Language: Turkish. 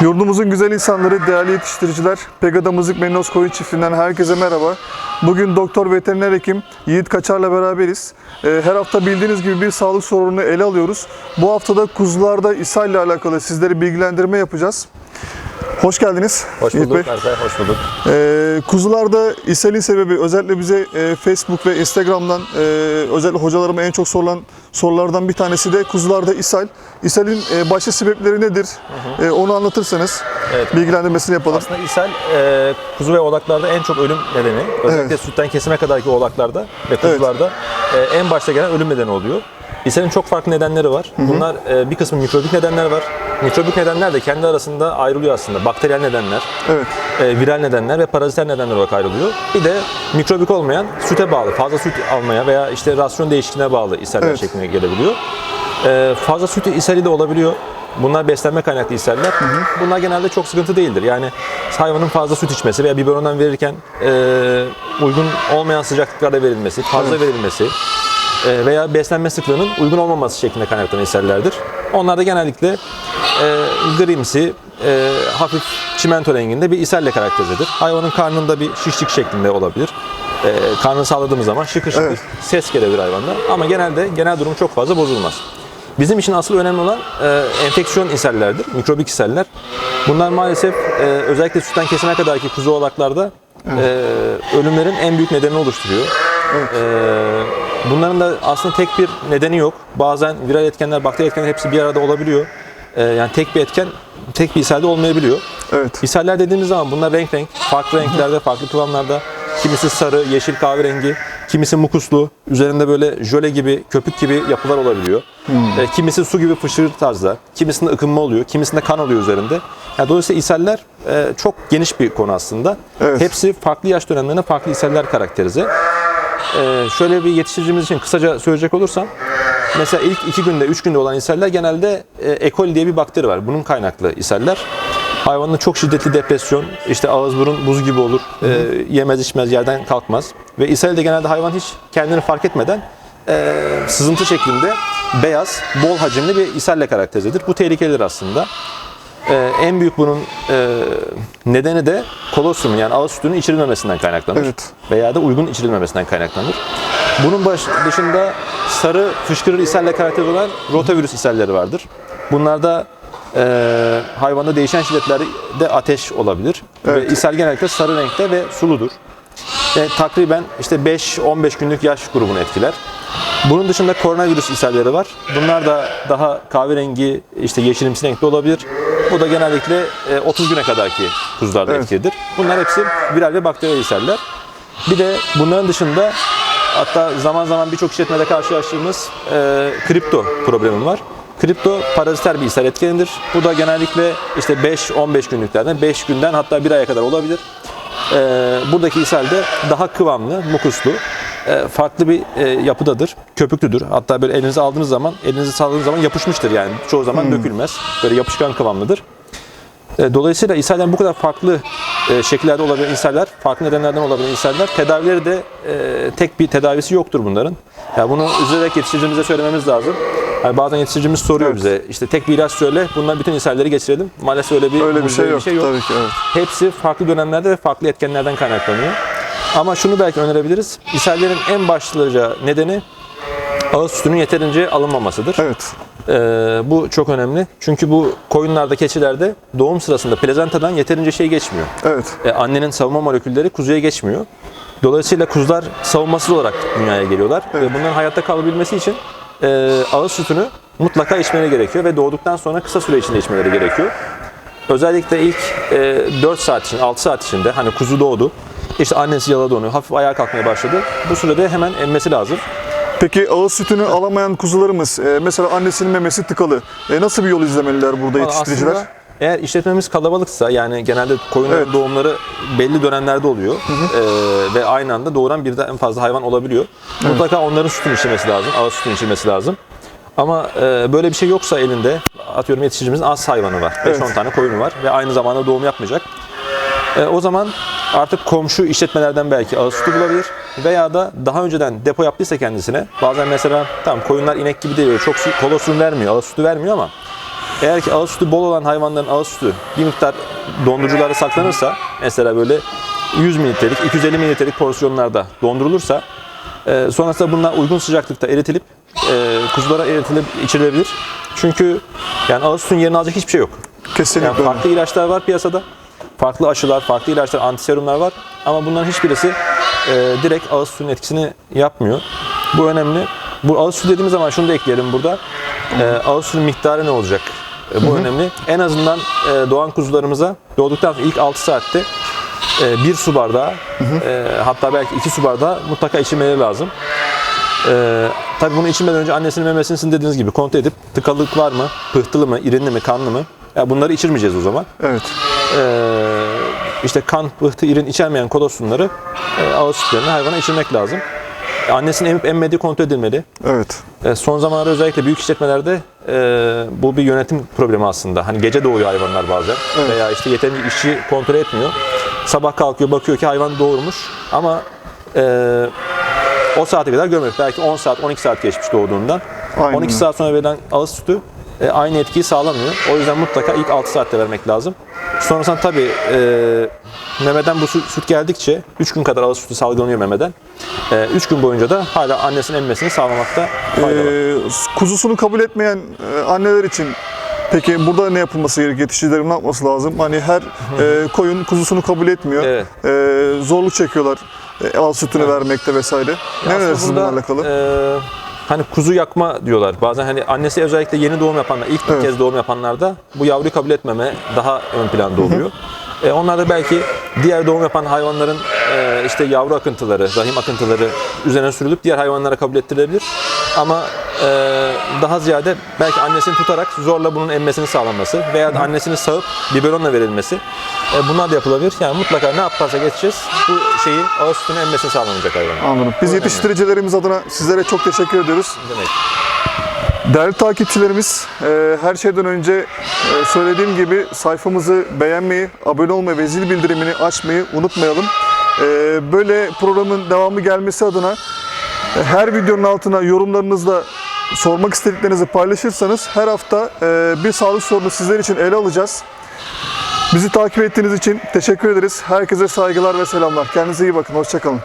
Yurdumuzun güzel insanları, değerli yetiştiriciler, Pegada Mızık Merinos Koyun Çiftliği'nden herkese merhaba. Bugün doktor veteriner hekim Yiğit Kaçar'la beraberiz. Ee, Her hafta bildiğiniz gibi bir sağlık sorununu ele alıyoruz. Bu haftada kuzularda ishal ile alakalı sizlere bilgilendirme yapacağız. Hoş geldiniz. Hoş Yiğit bulduk Bey. Berkay, hoş bulduk. Ee, kuzularda ishalin sebebi özellikle bize e, Facebook ve Instagram'dan e, özellikle hocalarıma en çok sorulan sorulardan bir tanesi de kuzularda ishal. İshalin e, başta sebepleri nedir? E, onu anlatırsanız Evet. bilgilendirmesini yapalım. Aslında ishal e, kuzu ve oğlaklarda en çok ölüm nedeni. Özellikle sütten kesime kadarki oğlaklarda ve kuzularda e, en başta gelen ölüm nedeni oluyor. İshalin çok farklı nedenleri var. Bunlar e, bir kısmı mikrobik nedenler var. Mikrobik nedenler de kendi arasında ayrılıyor aslında. Bakteriyel nedenler, Evet. e, viral nedenler ve paraziter nedenler olarak ayrılıyor. Bir de mikrobik olmayan süte bağlı, fazla süt almaya veya işte rasyon değişikliğine bağlı ishaller Evet. şeklinde gelebiliyor. E, fazla süt ishali de olabiliyor. Bunlar beslenme kaynaklı ishaller. Bunlar genelde çok sıkıntı değildir. Yani hayvanın fazla süt içmesi veya biberondan verirken e, uygun olmayan sıcaklıklarda verilmesi, fazla verilmesi e, veya beslenme sıklığının uygun olmaması şeklinde kaynaklanan ishallerdir. Onlar da genellikle e, grimsi, e, hafif çimento renginde bir ishalle karakterizedir. Hayvanın karnında bir şişlik şeklinde olabilir. E, karnını sağladığımız zaman şıkır şıkır Evet. ses gelebilir hayvanda. Ama genelde genel durum çok fazla bozulmaz. Bizim için asıl önemli olan e, enfeksiyon ishallerdir, mikrobik ishaller. Bunlar maalesef e, özellikle sütten kesime kadarki kuzu oğlaklarda e, ölümlerin en büyük nedeni oluşturuyor. E, bunların da aslında tek bir nedeni yok. Bazen viral etkenler, bakteri etkenler hepsi bir arada olabiliyor. E, yani tek bir etken, tek bir ishalde olmayabiliyor. Evet. İshaller dediğimiz zaman bunlar renk renk, farklı renklerde, farklı kıvamlarda. Kimisi sarı, yeşil kahverengi, kimisi mukuslu, üzerinde böyle jöle gibi, köpük gibi yapılar olabiliyor. E, kimisi su gibi fışır tarzda, kimisinde ıkınma oluyor, kimisinde kan oluyor üzerinde. Yani dolayısıyla ishaller e, çok geniş bir konu aslında. Evet. Hepsi farklı yaş dönemlerine farklı ishaller karakterize. E, şöyle bir yetiştiricimiz için kısaca söyleyecek olursam, mesela ilk iki günde, üç günde olan ishaller genelde e, E. coli diye bir bakteri var. Bunun kaynaklı ishaller. Hayvanın çok şiddetli depresyon, işte ağız burun buz gibi olur, e, yemez içmez yerden kalkmaz. Ve ishal de genelde hayvan hiç kendini fark etmeden e, sızıntı şeklinde beyaz, bol hacimli bir ishalle karakterizedir. Bu tehlikelidir aslında. E, en büyük bunun e, nedeni de kolostrumun yani ağız sütünün içirilmemesinden kaynaklanır. Evet. Veya da uygun içirilmemesinden kaynaklanır. Bunun baş, dışında sarı fışkırır ishalle karakterize olan rotavirüs ishalleri vardır. Bunlarda e, hayvanda değişen şiddetlerde ateş olabilir. Evet. Ve ishal genellikle sarı renkte ve suludur. E, takriben işte 5-15 günlük yaş grubunu etkiler. Bunun dışında koronavirüs ishalleri var. Bunlar da daha kahverengi, işte yeşilimsi renkli olabilir. Bu da genellikle e, 30 güne kadarki kuzularda Evet. etkilidir. Bunlar hepsi viral ve bakteriyel ishaller. Bir de bunların dışında hatta zaman zaman birçok işletmede karşılaştığımız e, kripto problemi var. Kripto paraziter bir ishal etkenidir. Bu da genellikle işte 5-15 günlüklerden 5 günden hatta 1 aya kadar olabilir. E, buradaki ishal de daha kıvamlı, mukuslu, e, farklı bir e, yapıdadır. Köpüklüdür. Hatta böyle elinize aldığınız zaman, elinizi salladığınız zaman yapışmıştır yani. Çoğu zaman dökülmez. Böyle yapışkan kıvamlıdır. E, Dolayısıyla ishallerin bu kadar farklı e, şekillerde olabilen ishaller, farklı nedenlerden olabilen ishaller, tedavileri de e, tek bir tedavisi yoktur bunların. Yani bunu üzülerek yetiştiricimize söylememiz lazım. Yani bazen yetiştiricimiz soruyor Evet. bize, işte tek bir ilaç söyle, bundan bütün ishalleri geçirelim. Maalesef öyle bir, Öyle bir şey yok. bir Tabii ki evet. Hepsi farklı dönemlerde ve farklı etkenlerden kaynaklanıyor. Ama şunu belki önerebiliriz. İshallerin en başlıca nedeni ağız sütünün yeterince alınmamasıdır. Evet. Ee, bu çok önemli. Çünkü bu koyunlarda, keçilerde doğum sırasında plazentadan yeterince şey geçmiyor. Evet. Ee, annenin savunma molekülleri kuzuya geçmiyor. Dolayısıyla kuzular savunmasız olarak dünyaya geliyorlar. Ve bunların hayatta kalabilmesi için e, ağız sütünü mutlaka içmeleri gerekiyor ve doğduktan sonra kısa süre içinde içmeleri gerekiyor. Özellikle ilk e, 4 saat için, 6 saat içinde hani kuzu doğdu. İşte annesi yaladı onu, hafif ayağa kalkmaya başladı. Bu sürede hemen emmesi lazım. Peki ağız sütünü alamayan kuzularımız, e, mesela annesinin memesi tıkalı. E, nasıl bir yol izlemeliler burada yetiştiriciler? Aslında eğer işletmemiz kalabalıksa yani genelde koyunların Evet. doğumları belli dönemlerde oluyor Ee, ve aynı anda doğuran birden fazla hayvan olabiliyor. Mutlaka onların sütünü içmesi lazım, ağız sütünü içmesi lazım. Ama e, böyle bir şey yoksa elinde atıyorum yetiştiricimizin az hayvanı var. 5-10 Evet. tane koyunu var ve aynı zamanda doğum yapmayacak. E, o zaman artık komşu işletmelerden belki ağız sütü bulabilir veya da daha önceden depo yaptıysa kendisine bazen mesela tamam koyunlar inek gibi değil çok su, kolostrum vermiyor ağız sütü vermiyor ama Eğer ki ağız sütü bol olan hayvanların ağız sütü bir miktar dondurucularda saklanırsa mesela böyle 100 mililitrelik, 250 mililitrelik porsiyonlarda dondurulursa e, sonrasında bunlar uygun sıcaklıkta eritilip e, kuzulara eritilip içirilebilir. Çünkü yani ağız sütünün yerini alacak hiçbir şey yok. Kesinlikle Yani farklı ilaçlar var piyasada. Farklı aşılar, farklı ilaçlar, antiserumlar var. Ama bunların hiçbirisi e, direkt ağız sütünün etkisini yapmıyor. Bu önemli. Bu ağız sütü dediğimiz zaman şunu da ekleyelim burada. E, ağız sütünün miktarı ne olacak? E, bu önemli. En azından e, doğan kuzularımıza doğduktan sonra ilk 6 saatte e, bir su bardağı, e, hatta belki iki su bardağı mutlaka içilmeleri lazım. Ee, tabii bunu içmeden önce annesinin memesini sizin dediğiniz gibi kontrol edip tıkalılık var mı, pıhtılı mı, irinli mi, kanlı mı? Ya bunları içirmeyeceğiz o zaman. Evet. Ee, işte kan, pıhtı, irin içermeyen kolosunları e, ağız sütlerini hayvana içirmek lazım. Annesinin emip emmediği kontrol edilmeli. Evet. E, son zamanlarda özellikle büyük işletmelerde e, bu bir yönetim problemi aslında. Hani gece doğuyor hayvanlar bazen veya işte yeterince işçi kontrol etmiyor. Sabah kalkıyor bakıyor ki hayvan doğurmuş ama e, o saate kadar görmüyor. Belki 10 saat, 12 saat geçmiş doğduğundan. Aynen 12 saat sonra verilen ağız sütü e, aynı etkiyi sağlamıyor. O yüzden mutlaka ilk 6 saatte vermek lazım. Sonrasında tabii e, memeden bu süt, süt geldikçe 3 gün kadar ağız sütü salgılanıyor memeden. 3 gün boyunca da hala annesinin emmesini sağlamakta fayda var. Ee, kuzusunu kabul etmeyen e, anneler için peki burada ne yapılması gerekiyor? Yetiştirilerin ne yapması lazım? Hani her e, koyun kuzusunu kabul etmiyor. Evet. E, zorluk çekiyorlar e, al sütünü vermekte vesaire. Ne burada, bunlarla alakalı? e, hani kuzu yakma diyorlar. Bazen hani annesi özellikle yeni doğum yapanlar, ilk bir Evet. kez doğum yapanlarda bu yavruyu kabul etmeme daha ön planda oluyor. E, onlar da belki diğer doğum yapan hayvanların e, işte yavru akıntıları, rahim akıntıları üzerine sürülüp diğer hayvanlara kabul ettirilebilir. Ama daha ziyade belki annesini tutarak zorla bunun emmesini sağlanması veya da annesini sağıp biberonla verilmesi e, bunlar da yapılabilir. Yani mutlaka ne yaparsak geçeceğiz bu şeyi ağız sütünün emmesini sağlanacak hayvanın. Anladım. Biz yetiştiricilerimiz adına sizlere çok teşekkür ediyoruz. Demek. Değerli takipçilerimiz, e, her şeyden önce e, söylediğim gibi sayfamızı beğenmeyi, abone olmayı ve zil bildirimini açmayı unutmayalım. E, Böyle programın devamı gelmesi adına her videonun altına yorumlarınızla sormak istediklerinizi paylaşırsanız her hafta e, bir sağlık sorunu sizler için ele alacağız. Bizi takip ettiğiniz için teşekkür ederiz. Herkese saygılar ve selamlar. Kendinize iyi bakın. Hoşçakalın.